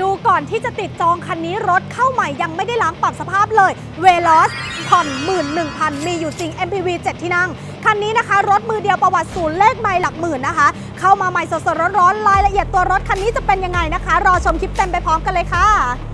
ดูก่อนที่จะติดจองคันนี้รถเข้าใหม่ยังไม่ได้ล้างปรับสภาพเลยเวลอสผ่อนหมื่นหนึ่งพันมีอยู่จริง MPV 7 ที่นั่ง คันนี้นะคะ รถมือเดียวประวัติศูนย์เลขไม่หลักหมื่นนะคะ เข้ามาใหม่สดๆร้อนๆรายละเอียดตัวรถคันนี้จะเป็นยังไงนะคะ รอชมคลิปเต็มไปพร้อมกันเลยค่ะ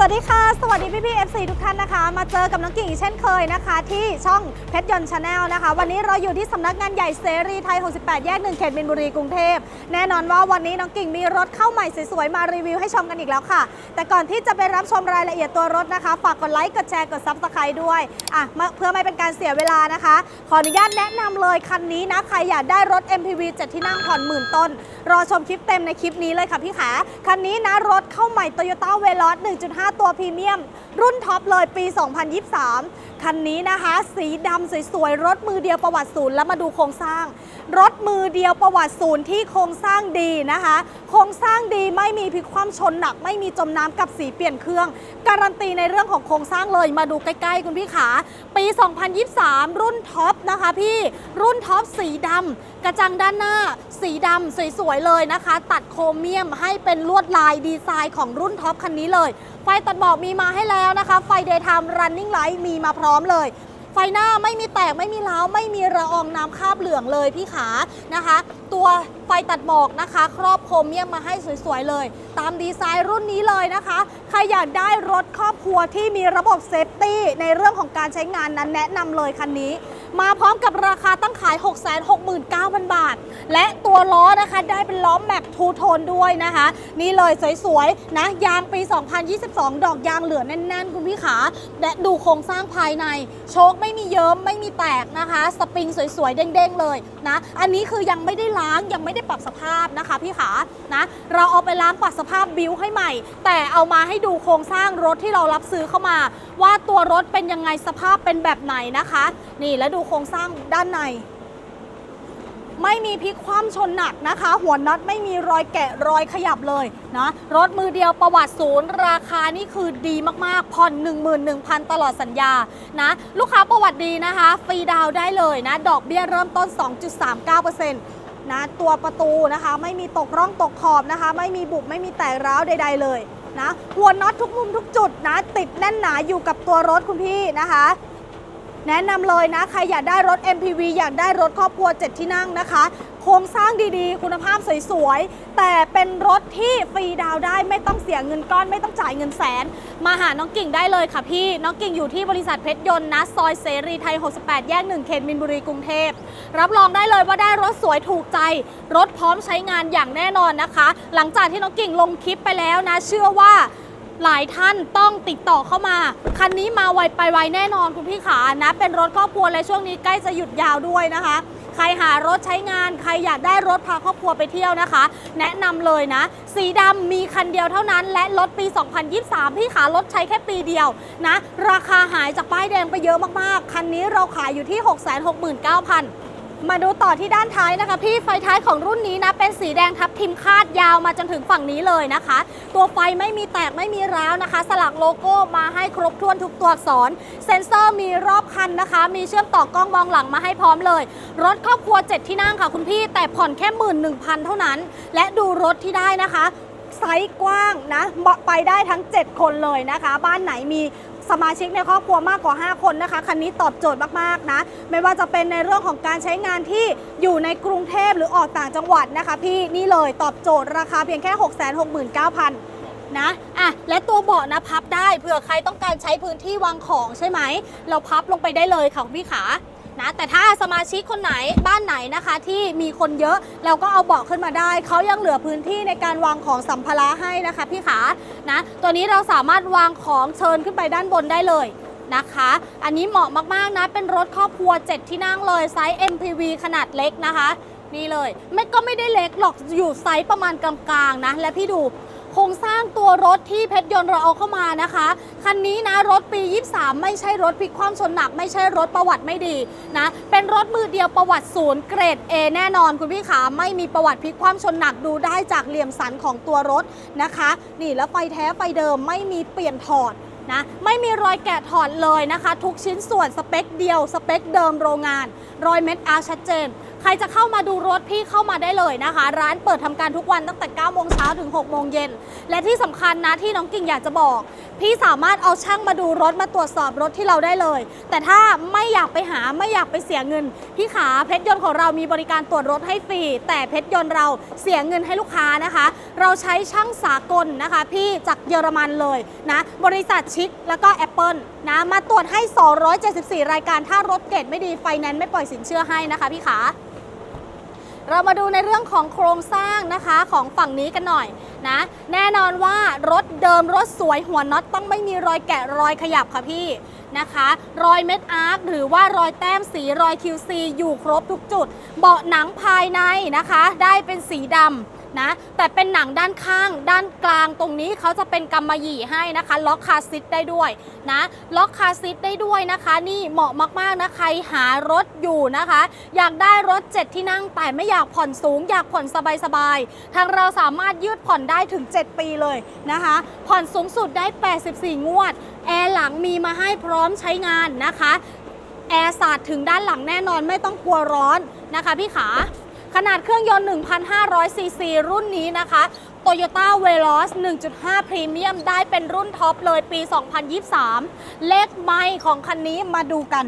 สวัสดีค่ะ สวัสดีพี่พี่ FC ทุกท่านนะคะ มาเจอกับน้องกิ่งเช่นเคยนะคะ ที่ช่องเพชรยนต์ชาแนลนะคะ วันนี้เราอยู่ที่สำนักงานใหญ่เสรีไทย 68 แยกหนึ่งเขตมินบุรีกรุงเทพ แน่นอนว่าวันนี้น้องกิ่งมีรถเข้าใหม่สวยๆ มารีวิวให้ชมกันอีกแล้วค่ะ แต่ก่อนที่จะไปรับชมรายละเอียดตัวรถนะคะ ฝากกดไลค์ กดแชร์ กดซับสไครต์ด้วยอะเพื่อไม่เป็นการเสียเวลานะคะ ขออนุญาตแนะนำเลยคันนี้นะใครอยากได้รถ MPV 7ที่นั่งผ่อนหมื่นต้น รอชมคลิปเต็มในคลิปนี้เลยค่ะพี่ขาคันนี้นะรถเข้าใหม่ Toyota v e l o 1.5ตัวพรีเมียม รุ่นท็อปเลยปี 2023 คันนี้นะคะ สีดำสวยๆ รถมือเดียวประวัติศูนย์แล้วมาดูโครงสร้าง รถมือเดียวประวัติศูนย์ที่โครงสร้างดีนะคะ โครงสร้างดีไม่มีพิกคว่ำชนหนัก ไม่มีจมน้ำกับสีเปลี่ยนเครื่อง การันตีในเรื่องของโครงสร้างเลยมาดูใกล้ๆ คุณพี่ขาปี 2023 รุ่นท็อปนะคะพี่รุ่นท็อปสีดำกระจังด้านหน้า สีดำสวยๆเลยนะคะ ตัดโครเมียมให้เป็นลวดลายดีไซน์ของรุ่นท็อปคันนี้เลยไฟตัดหมอกมีมาให้แล้วนะคะ ไฟ daytime running light มีมาพร้อมเลย ไฟหน้าไม่มีแตกไม่มีร้าวไม่มีระอองน้ำคาบเหลืองเลยพี่ขานะคะ ตัวไฟตัดหมอกนะคะ ครอบโครเมียมมาให้สวยๆเลย ตามดีไซน์รุ่นนี้เลยนะคะใครอยากได้รถครอบครัวที่มีระบบเซฟตี้ในเรื่องของการใช้งานนั้นแนะนำเลยคันนี้ มาพร้อมกับราคาตั้งขาย 669,000 บาท และตัวล้อนะคะได้เป็นล้อแม็กทูโทนด้วยนะคะ นี่เลยสวยๆนะยางปี 2022 ดอกยางเหลือแน่นๆ คุณพี่ขาและดูโครงสร้างภายใน โชคไม่มีเยิ้มไม่มีแตกนะคะ สปริงสวยๆ เด้งๆ เลยนะ อันนี้คือยังไม่ได้ล้างยังไม่ได้ปรับสภาพนะคะพี่ขานะเราเอาไปล้างปรับสภาพบิวให้ใหม่ แต่เอามาให้ดูโครงสร้างรถที่เรารับซื้อเข้ามา ว่าตัวรถเป็นยังไงสภาพเป็นแบบไหนนะคะ นี่แล้วดูโครงสร้างด้านใน ไม่มีพลิกคว่ำชนหนักนะคะ หัวน็อตไม่มีรอยแกะรอยขยับเลยนะ รถมือเดียวประวัติศูนย์ ราคานี่คือดีมากๆ ผ่อน 11,000 ตลอดสัญญานะ ลูกค้าประวัติดีนะคะ ฟรีดาวได้เลยนะ ดอกเบี้ยเริ่มต้น 2.39%นะตัวประตูนะคะไม่มีตกร่องตกขอบนะคะ ไม่มีบุบไม่มีแตกร้าวใด ๆ เลยนะหัวน็อตทุกมุมทุกจุดนะ ติดแน่นหนาอยู่กับตัวรถคุณพี่นะคะ แนะนำเลยนะ ใครอยากได้รถ MPV อยากได้รถครอบครัว 7 ที่นั่งนะคะ โครงสร้างดีๆ คุณภาพสวยๆ แต่เป็นรถที่ฟรีดาวได้ไม่ต้องเสียเงินก้อน ไม่ต้องจ่ายเงินแสน มาหาน้องกิ่งได้เลยค่ะพี่ น้องกิ่งอยู่ที่บริษัทเพชรยนต์นะซอยเสรีไทย 68 แยก1เขตมินบุรีกรุงเทพ รับรองได้เลยว่าได้รถสวยถูกใจ รถพร้อมใช้งานอย่างแน่นอนนะคะ หลังจากที่น้องกิ่งลงคลิปไปแล้วนะ เชื่อว่า หลายท่านต้องติดต่อเข้ามา คันนี้มาไวไปไวแน่นอนคุณพี่ขานะ เป็นรถครอบครัวและช่วงนี้ใกล้จะหยุดยาวด้วยนะคะ ใครหารถใช้งาน ใครอยากได้รถพาครอบครัวไปเที่ยวนะคะ แนะนำเลยนะ สีดำมีคันเดียวเท่านั้น และรถปี 2023 พี่ขารถใช้แค่ปีเดียวนะ ราคาหายจากป้ายแดงไปเยอะมากๆ คันนี้เราขายอยู่ที่ 669,000 มาดูต่อที่ด้านท้ายนะคะ พี่ไฟท้ายของรุ่นนี้นะ เป็นสีแดงทับทิมคาดยาวมาจนถึงฝั่งนี้เลยนะคะ ตัวไฟไม่มีแตกไม่มีร้าวนะคะ สลักโลโก้มาให้ครบถ้วนทุกตัวอักษร เซ็นเซอร์มีรอบคันนะคะ มีเชื่อมต่อกล้องมองหลังมาให้พร้อมเลย รถครอบครัว 7 ที่นั่งค่ะคุณพี่แต่ผ่อนแค่หมื่นหนึ่งพันเท่านั้น และดูรถที่ได้นะคะไซส์กว้างนะเหมาะไปได้ทั้ง 7 คนเลยนะคะ บ้านไหนมี สมาชิกในครอบครัวมากกว่า 5 คนนะคะ คันนี้ตอบโจทย์มากๆนะ ไม่ว่าจะเป็นในเรื่องของการใช้งานที่อยู่ในกรุงเทพหรือออกต่างจังหวัดนะคะ พี่นี่เลยตอบโจทย์ราคาเพียงแค่ 669,000นะอะและตัวเบาะนะพับได้เผื่อใครต้องการใช้พื้นที่วางของใช่ไหม เราพับลงไปได้เลยค่ะพี่ขา นะแต่ถ้าสมาชิกคนไหนบ้านไหนนะคะที่มีคนเยอะเราก็เอาเบาะขึ้นมาได้ เขายังเหลือพื้นที่ในการวางของสัมภาระให้นะคะพี่ขานะตัวนี้เราสามารถวางของเชิญขึ้นไปด้านบนได้เลยนะคะ อันนี้เหมาะมากๆนะ เป็นรถครอบครัว 7 ที่นั่งเลยไซส์ MPV ขนาดเล็กนะคะ นี่เลยไม่ก็ไม่ได้เล็กหรอกอยู่ไซส์ประมาณกลางๆนะ และพี่ดู โครงสร้างตัวรถที่เพชรยนต์เราเอาเข้ามานะคะ คันนี้นะรถปี 23 ไม่ใช่รถพลิกคว่ำชนหนัก ไม่ใช่รถประวัติไม่ดีนะ เป็นรถมือเดียวประวัติศูนย์เกรด A แน่นอนคุณพี่ขาไม่มีประวัติพลิกคว่ำชนหนักดูได้จากเหลี่ยมสันของตัวรถนะคะ นี่แล้วไฟแท้ไฟเดิมไม่มีเปลี่ยนถอดนะไม่มีรอยแกะถอดเลยนะคะ ทุกชิ้นส่วนสเปคเดียว สเปคเดิมโรงงาน รอยเม็ดอาร์ชัดเจน รจะเข้ามาดูรถพี่เข้ามาได้เลยนะคะ ร้านเปิดทำการทุกวันตั้งแต่9โมงเช้าถึง6โมงเย็นและที่สำคัญนะที่น้องกิ่งอยากจะบอก พี่สามารถเอาช่างมาดูรถมาตรวจสอบรถที่เราได้เลย แต่ถ้าไม่อยากไปหาไม่อยากไปเสียเงิน พี่ขาเพชรยนต์ของเรามีบริการตรวจรถให้ฟรีแต่เพชรยนต์เราเสียเงินให้ลูกค้านะคะ เราใช้ช่างสากลนะคะ พี่จากเยอรมันเลยนะบริษัทชิคแล้วก็ Apple นะมาตรวจให้ 274 รายการถ้ารถเกรดไม่ดีไฟแนนซ์ไม่ปล่อยสินเชื่อให้นะคะพี่ขา เรามาดูในเรื่องของโครงสร้างนะคะของฝั่งนี้กันหน่อยนะ แน่นอนว่ารถเดิมรถสวยหัวน็อตต้องไม่มีรอยแกะรอยขยับค่ะพี่นะคะ รอยเม็ดอาร์คหรือว่ารอยแต้มสีรอย QC อยู่ครบทุกจุด เบาะหนังภายในนะคะ ได้เป็นสีดำ นะแต่เป็นหนังด้านข้าง ด้านกลางตรงนี้เขาจะเป็นกำมะหยี่ให้นะคะ ล็อกคาร์ซิทได้ด้วยนะล็อกคาร์ซิทได้ด้วยนะคะ นี่เหมาะมากๆนะใครหารถอยู่นะคะ อยากได้รถ 7 ที่นั่งแต่ไม่อยากผ่อนสูง อยากผ่อนสบายๆทางเราสามารถยืดผ่อนได้ถึง 7 ปีเลยนะคะ ผ่อนสูงสุดได้ 84 งวด แอร์หลังมีมาให้พร้อมใช้งานนะคะ แอร์สาดถึงด้านหลังแน่นอนไม่ต้องกลัวร้อนนะคะพี่ขา ขนาดเครื่องยนต์ 1,500 ซีซี รุ่นนี้นะคะ Toyota Veloz 1.5 Premium ได้เป็นรุ่นท็อปเลยปี 2023 เลขไมล์ของคันนี้มาดูกัน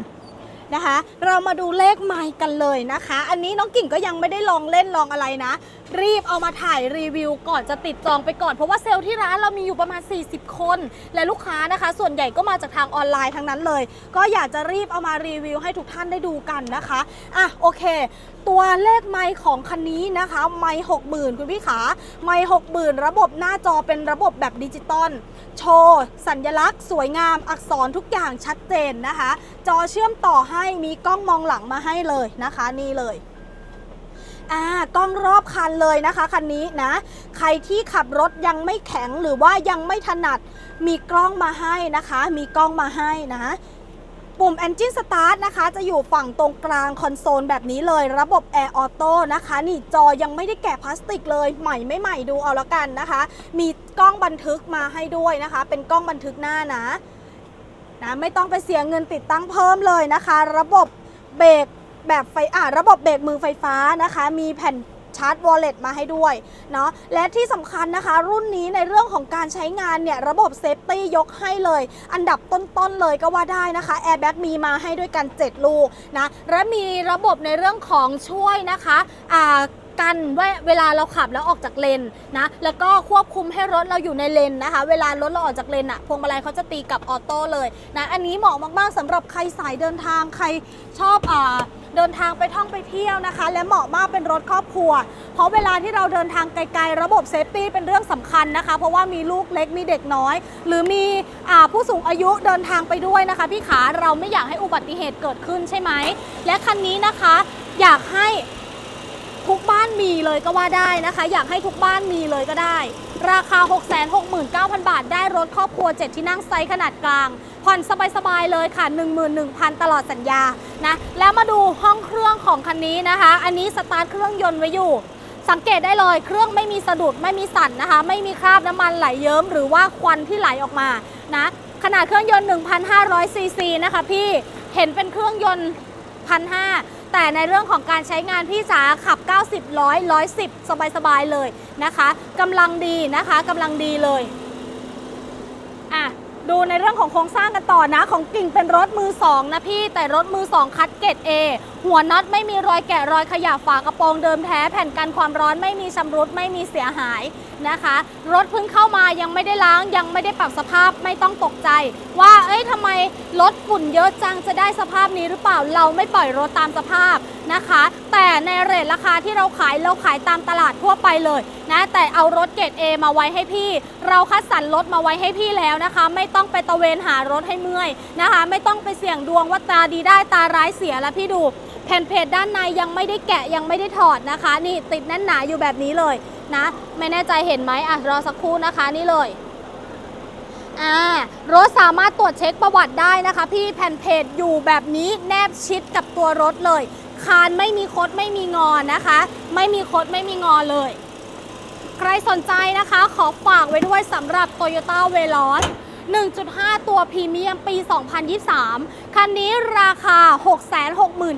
นะคะ เรามาดูเลขไมล์กันเลยนะคะ อันนี้น้องกิ่งก็ยังไม่ได้ลองเล่นลองอะไรนะ รีบเอามาถ่ายรีวิว ก่อนจะติดจองไปก่อน เพราะว่าเซลล์ที่ร้านเรามีอยู่ประมาณ 40 คน และลูกค้านะคะ ส่วนใหญ่ก็มาจากทางออนไลน์ทั้งนั้นเลย ก็อยากจะรีบเอามารีวิวให้ทุกท่านได้ดูกันนะคะอะโอเค ตัวเลขไมค์ของคันนี้นะคะ ไมค์หกหมื่นคุณพี่ขาไมค์หกหมื่นระบบหน้าจอเป็นระบบแบบดิจิตอลโชว์สัญลักษณ์สวยงามอักษรทุกอย่างชัดเจนนะคะ จอเชื่อมต่อให้มีกล้องมองหลังมาให้เลยนะคะ นี่เลย อ่ากล้องรอบคันเลยนะคะคันนี้นะ ใครที่ขับรถยังไม่แข็งหรือว่ายังไม่ถนัดมีกล้องมาให้นะคะ มีกล้องมาให้นะปุ่ม Engine Start นะคะ จะอยู่ฝั่งตรงกลางคอนโซลแบบนี้เลย ระบบ Air Auto นะคะ นี่จอยังไม่ได้แกะพลาสติกเลย ใหม่ไม่ใหม่ดูเอาละกันนะคะ มีกล้องบันทึกมาให้ด้วยนะคะ เป็นกล้องบันทึกหน้านะนะ ไม่ต้องไปเสียเงินติดตั้งเพิ่มเลยนะคะ ระบบเบรก แบบไฟอ่าระบบเบรกมือไฟฟ้านะคะ มีแผ่นชาร์จวอลเล็ตมาให้ด้วยเนาะและที่สำคัญนะคะ รุ่นนี้ในเรื่องของการใช้งานเนี่ย ระบบเซฟตี้ยกให้เลย อันดับต้นๆเลยก็ว่าได้นะคะแอร์แบ็กมีมาให้ด้วยกัน 7 ลูกนะ และมีระบบในเรื่องของช่วยนะคะอ่ากันว่าเวลาเราขับแล้วออกจากเลนนะ แล้วก็ควบคุมให้รถเราอยู่ในเลนนะคะ เวลารถเราออกจากเลนอะพวงมาลัยเขาจะตีกับออโต้เลยนะ อันนี้เหมาะมากๆสำหรับใครสายเดินทางใครชอบอ่า เดินทางไปท่องไปเที่ยวนะคะ และเหมาะมากเป็นรถครอบครัว เพราะเวลาที่เราเดินทางไกลๆ ระบบเซฟตี้เป็นเรื่องสำคัญนะคะ เพราะว่ามีลูกเล็กมีเด็กน้อย หรือมีอผู้สูงอายุเดินทางไปด้วยนะคะพี่ขาเราไม่อยากให้อุบัติเหตุเกิดขึ้นใช่ไหม และคันนี้นะคะอยากให้ทุกบ้านมีเลยก็ว่าได้นะคะ อยากให้ทุกบ้านมีเลยก็ได้ ราคา 669,000 บาท ได้รถครอบครัว 7 ที่นั่งไซส์ขนาดกลาง ผ่อนสบายๆเลยค่ะ 11,000 ตลอดสัญญานะแล้วมาดูห้องเครื่องของคันนี้นะคะ อันนี้สตาร์ทเครื่องยนต์ไว้อยู่ สังเกตได้เลยเครื่องไม่มีสะดุดไม่มีสั่นนะคะ ไม่มีคราบน้ำมันไหลเยิ้มหรือว่าควันที่ไหลออกมานะขนาดเครื่องยนต์ 1,500ซีซีนะคะพี่เห็นเป็นเครื่องยนต์1,500 แต่ในเรื่องของการใช้งานพี่จ๋าขับ 90 100 110 สบายๆเลยนะคะกำลังดีนะคะกำลังดีเลยอะดูในเรื่องของโครงสร้างกันต่อนะของกิ่งเป็นรถมือ2นะพี่แต่รถมือ2คัดเกรด A หัวน็อตไม่มีรอยแกะรอยขยับฝากระโปรงเดิมแท้แผ่นกันความร้อนไม่มีชำรุดไม่มีเสียหายนะคะ รถเพิ่งเข้ามายังไม่ได้ล้างยังไม่ได้ปรับสภาพไม่ต้องตกใจ ว่าเอ้ยทำไม รถฝุ่นเยอะจังจะได้สภาพนี้หรือเปล่าเราไม่ปล่อยรถตามสภาพนะคะ แต่ในเรทราคาที่เราขายเราขายตามตลาดทั่วไปเลยนะแต่เอารถเกรด A มาไว้ให้พี่ เราคัดสรรรถมาไว้ให้พี่แล้วนะคะ ไม่ต้องไปตะเวนหารถให้เมื่อยนะคะ ไม่ต้องไปเสี่ยงดวงว่าตาดีได้ตาร้ายเสียแล้วพี่ดูแผ่นเพจด้านในยังไม่ได้แกะยังไม่ได้ถอดนะคะ นี่ติดแน่นหนาอยู่แบบนี้เลยนะ ไม่แน่ใจเห็นไหมอะรอสักครู่นะคะนี่เลย อ่ารถสามารถตรวจเช็คประวัติได้นะคะ พี่แผ่นเพจอยู่แบบนี้แนบชิดกับตัวรถเลย คานไม่มีคดไม่มีงอนนะคะ ไม่มีคดไม่มีงอเลย ใครสนใจนะคะ ขอฝากไว้ด้วยสำหรับ Toyota Veloz 1.5 ตัวพรีเมียมปี 2023 คันนี้ราคา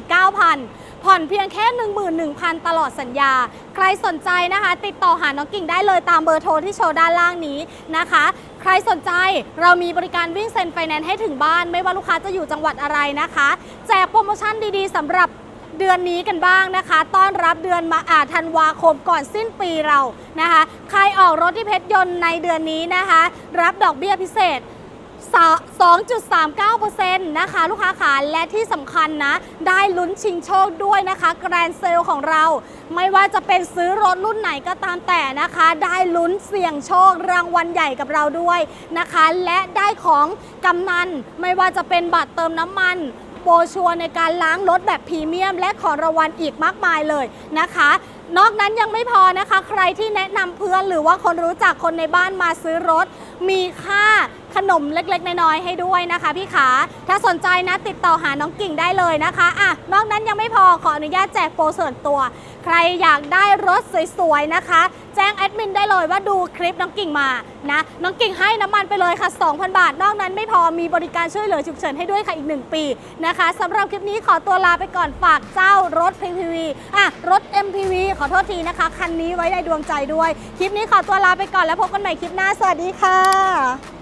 669,000 ผ่อนเพียงแค่ 11,000 ตลอดสัญญา ใครสนใจนะคะ ติดต่อหาน้องกิ่งได้เลยตามเบอร์โทรที่โชว์ด้านล่างนี้นะคะ ใครสนใจเรามีบริการวิ่งเซ็นไฟแนนซ์ให้ถึงบ้าน ไม่ว่าลูกค้าจะอยู่จังหวัดอะไรนะคะ แจกโปรโมชั่นดีๆสำหรับเดือนนี้กันบ้างนะคะ ต้อนรับเดือนมาอาธันวาคมก่อนสิ้นปีเรานะคะ ใครออกรถที่เพชรยนต์ในเดือนนี้นะคะ รับดอกเบี้ยพิเศษ 2.39%นะคะ ลูกค้าขาและที่สำคัญนะ ได้ลุ้นชิงโชคด้วยนะคะ แกรนเซลของเรา ไม่ว่าจะเป็นซื้อรถรุ่นไหนก็ตามแต่นะคะ ได้ลุ้นเสี่ยงโชครางวัลใหญ่กับเราด้วยนะคะ และได้ของกำนัน ไม่ว่าจะเป็นบัตรเติมน้ำมันโปรชัวในการล้างรถแบบพรีเมียม และของรางวัลอีกมากมายเลยนะคะ นอกนั้นยังไม่พอนะคะ ใครที่แนะนำเพื่อนหรือว่าคนรู้จักคนในบ้านมาซื้อรถ มีค่า ขนมเล็กๆ น้อยๆให้ด้วยนะคะพี่ขา ถ้าสนใจนะติดต่อหาน้องกิ่งได้เลยนะคะอะนอกนั้นยังไม่พอขออนุญาตแจกโปรส่วนตัว ใครอยากได้รถสวยๆนะคะ แจ้งแอดมินได้เลยว่าดูคลิปน้องกิ่งมานะน้องกิ่งให้น้ำมันไปเลยค่ะ 2,000 บาท นอกนั้นไม่พอมีบริการช่วยเหลือฉุกเฉินให้ด้วยค่ะอีก 1 ปีนะคะสำหรับคลิปนี้ขอตัวลาไปก่อนฝากเจ้ารถ PPV อะรถ MPV ขอโทษทีนะคะ คันนี้ไว้ในดวงใจด้วย คลิปนี้ขอตัวลาไปก่อนแล้วพบกันใหม่คลิปหน้า สวัสดีค่ะ